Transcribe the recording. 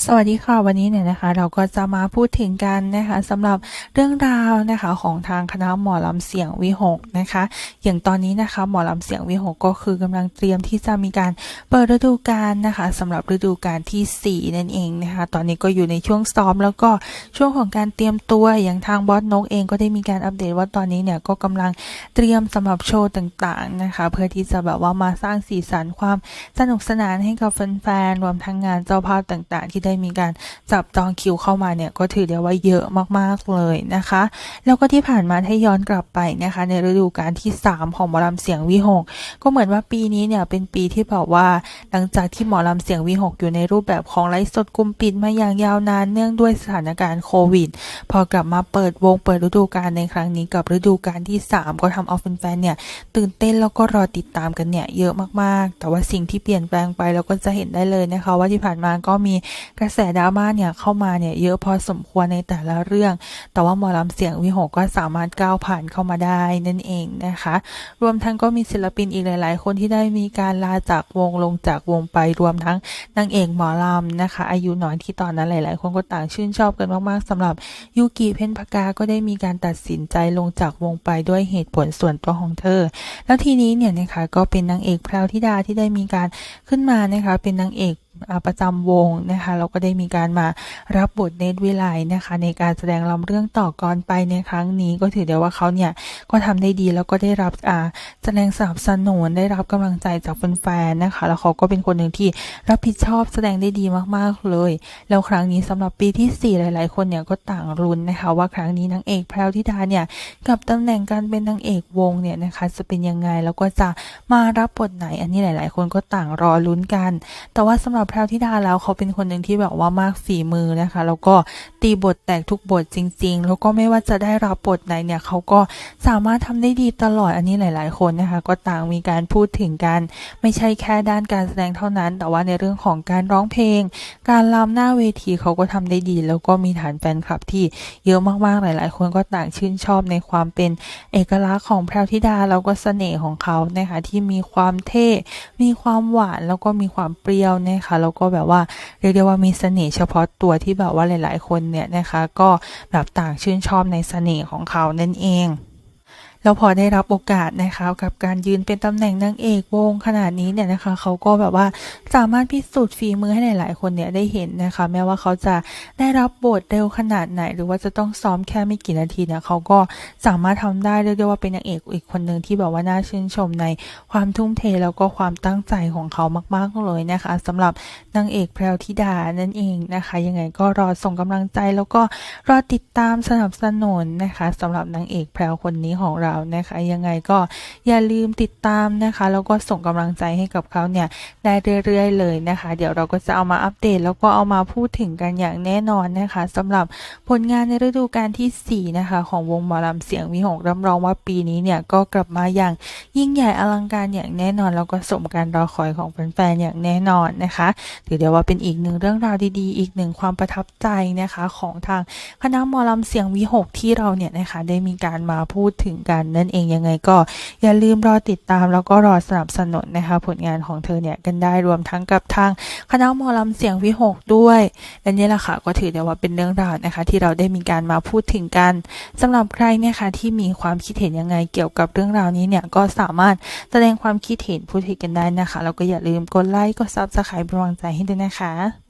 สวัสดีค่ะวันนี้เนี่ยนะคะ เราก็จะมาพูดถึงกันนะคะสำหรับเรื่องราวนะคะของทางคณะหมอลำเสียงวิหกนะคะ อย่างตอนนี้นะคะหมอลำเสียงวิหกก็คือกำลังเตรียมที่จะมีการเปิดฤดูกาลนะคะสำหรับฤดูกาลที่4นั่นเองนะคะ ตอนนี้ก็อยู่ในช่วงซ้อม แล้วก็ช่วงของการเตรียมตัวอย่างทางบอสนกเองก็ได้มีการอัปเดตว่าตอนนี้เนี่ยก็กำลังเตรียมสำหรับโชว์ต่างๆนะคะ เพื่อที่จะแบบว่ามาสร้างสีสันความสนุกสนานให้กับแฟนๆรวมทั้งงานเจ้าภาพต่าง ๆ ที่ได้มีการจับจองคิวเข้ามาเนี่ยก็ถือได้ว่าเยอะมากๆเลยนะคะ แล้วก็ที่ผ่านมาถ้าย้อนกลับไปนะคะ ในฤดูกาลที่ 3 ของหมอลำเสียงวิหกก็เหมือนว่าปีนี้เนี่ยเป็นปีที่แบบว่า หลังจากที่หมอลำเสียงวิหกอยู่ในรูปแบบของไลฟ์สดกลุ่มปิดมาอย่างยาวนานเนื่องด้วยสถานการณ์โควิด พอกลับมาเปิดวงเปิดฤดูกาลในครั้งนี้กับฤดูกาลที่ 3 ก็ทำเอาแฟนๆเนี่ยตื่นเต้นแล้วก็รอติดตามกันเนี่ยเยอะมากๆ แต่ว่าสิ่งที่เปลี่ยนแปลงไปเราก็จะเห็นได้เลยนะคะ ว่าที่ผ่านมาก็มีกระแสดราม่าเนี่ยเข้ามาเนี่ยเยอะพอสมควรในแต่ละเรื่อง แต่ว่าหมอลำเสียงวิหกก็สามารถก้าวผ่านเข้ามาได้นั่นเองนะคะ รวมทั้งก็มีศิลปินอีกหลาย ๆ คนที่ได้มีการลาจากวงลงจากวงไปรวมทั้งนางเอกหมอลำนะคะ อายุน้อยที่ตอนนั้นหลาย ๆ คนก็ต่างชื่นชอบกันมาก ๆสำหรับยูกิเพ็ญพกาก็ได้มีการตัดสินใจลงจากวงไปด้วยเหตุผลส่วนตัวของเธอ แล้วทีนี้เนี่ยนะคะก็เป็นนางเอกแพรวธิดาที่ได้มีการขึ้นมานะคะเป็นนางเอก ประจำวงนะคะเราก็ได้มีการมารับบทเนตรวิไลนะคะ ในการแสดงลำเรื่องต่อกรไปในครั้งนี้ก็ถือได้ว่าเขาเนี่ยก็ทำได้ดีแล้วก็ได้รับอ่าแสดงสนับสนุนได้รับกำลังใจจากแฟนๆนะคะ แล้วเขาก็เป็นคนหนึ่งที่รับผิดชอบแสดงได้ดีมากๆเลย แล้วครั้งนี้สำหรับปีที่ 4 หลาย ๆ คนเนี่ยก็ต่างรุนนะคะ ว่าครั้งนี้นางเอกแพรวธิดาเนี่ยกับตำแหน่งการเป็นนางเอกวงเนี่ยนะคะจะเป็นยังไงแล้วก็จะมารับบทไหนอันนี้หลาย ๆ คนก็ต่างรอลุ้นกัน แต่ว่าสำหรับแพรวธิดาแล้วเขาเป็นคนหนึ่งที่แบบว่ามากฝีมือนะคะ แล้วก็ตีบทแตกทุกบทจริง ๆ แล้วก็ไม่ว่าจะได้รับบทไหนเนี่ยเขาก็สามารถทำได้ดีตลอดอันนี้หลาย ๆ คนนะคะ ก็ต่างมีการพูดถึงกันไม่ใช่แค่ด้านการแสดงเท่านั้น แต่ว่าในเรื่องของการร้องเพลง การรำหน้าเวทีเขาก็ทำได้ดี แล้วก็มีฐานแฟนคลับที่เยอะมากๆหลาย ๆ คนก็ต่างชื่นชอบในความเป็นเอกลักษณ์ของแพรวธิดาแล้วก็เสน่ห์ของเขานะคะที่มีความเท่ มีความหวานแล้วก็มีความเปรี้ยวนะคะแล้วก็แบบว่าเรียกได้ว่ามีเสน่ห์เฉพาะตัวที่แบบว่าหลาย ๆ คนเนี่ยนะคะ ก็แบบต่างชื่นชอบในเสน่ห์ของเขานั่นเอง แล้วพอได้รับโอกาสนะคะกับการยืนเป็นตำแหน่งนางเอกวงขนาดนี้เนี่ยนะคะเขาก็แบบว่าสามารถพิสูจน์ฝีมือให้หลายๆ คนเนี่ยได้เห็นนะคะ แม้ว่าเขาจะได้รับบทเร็วขนาดไหน หรือว่าจะต้องซ้อมแค่ไม่กี่นาทีเนี่ยเขาก็สามารถทำได้เรียกได้ว่าเป็นนางเอกอีกคนหนึ่งที่แบบว่าน่าชื่นชมในความทุ่มเทแล้วก็ความตั้งใจของเขามากๆเลยนะคะสำหรับนางเอกแพรวธิดานั่นเองนะคะ ยังไงก็รอส่งกำลังใจแล้วก็รอติดตามสนับสนุนนะคะสำหรับนางเอกแพรวคนนี้ของเรานะคะยังไงก็อย่าลืมติดตามนะคะแล้วก็ส่งกำลังใจให้กับเขาเนี่ยได้เรื่อยๆเลยนะคะ เดี๋ยวเราก็จะเอามาอัปเดต แล้วก็เอามาพูดถึงกันอย่างแน่นอนนะคะสำหรับผลงานในฤดูกาลที่4นะคะของวงหมอลำเสียงวิหกรับรองว่าปีนี้เนี่ยก็กลับมาอย่างยิ่งใหญ่อลังการอย่างแน่นอน แล้วก็สมการรอคอยของแฟนๆอย่างแน่นอนนะคะถือได้ว่าเป็นอีกหนึ่งเรื่องราวดีๆ อีกหนึ่งความประทับใจนะคะของทางคณะหมอลำเสียงวิหกที่เราเนี่ยนะคะได้มีการมาพูดถึงกันนั่นเองยังไงก็อย่าลืมรอติดตาม แล้วก็รอสนับสนุนนะคะผลงานของเธอเนี่ยกันได้รวมทั้งกับทางคณะหมอลำเสียงวิหกด้วยและนี่แหละค่ะก็ถือได้ว่าเป็นเรื่องราวนะคะ ที่เราได้มีการมาพูดถึงกันสำหรับใครเนี่ยค่ะที่มีความคิดเห็นยังไงเกี่ยวกับเรื่องราวนี้เนี่ยก็สามารถแสดงความคิดเห็นพูดถึงกันได้นะคะแล้วก็อย่าลืมกดไลค์กดซับสไครป์เป็นกำลังใจให้ด้วยนะคะ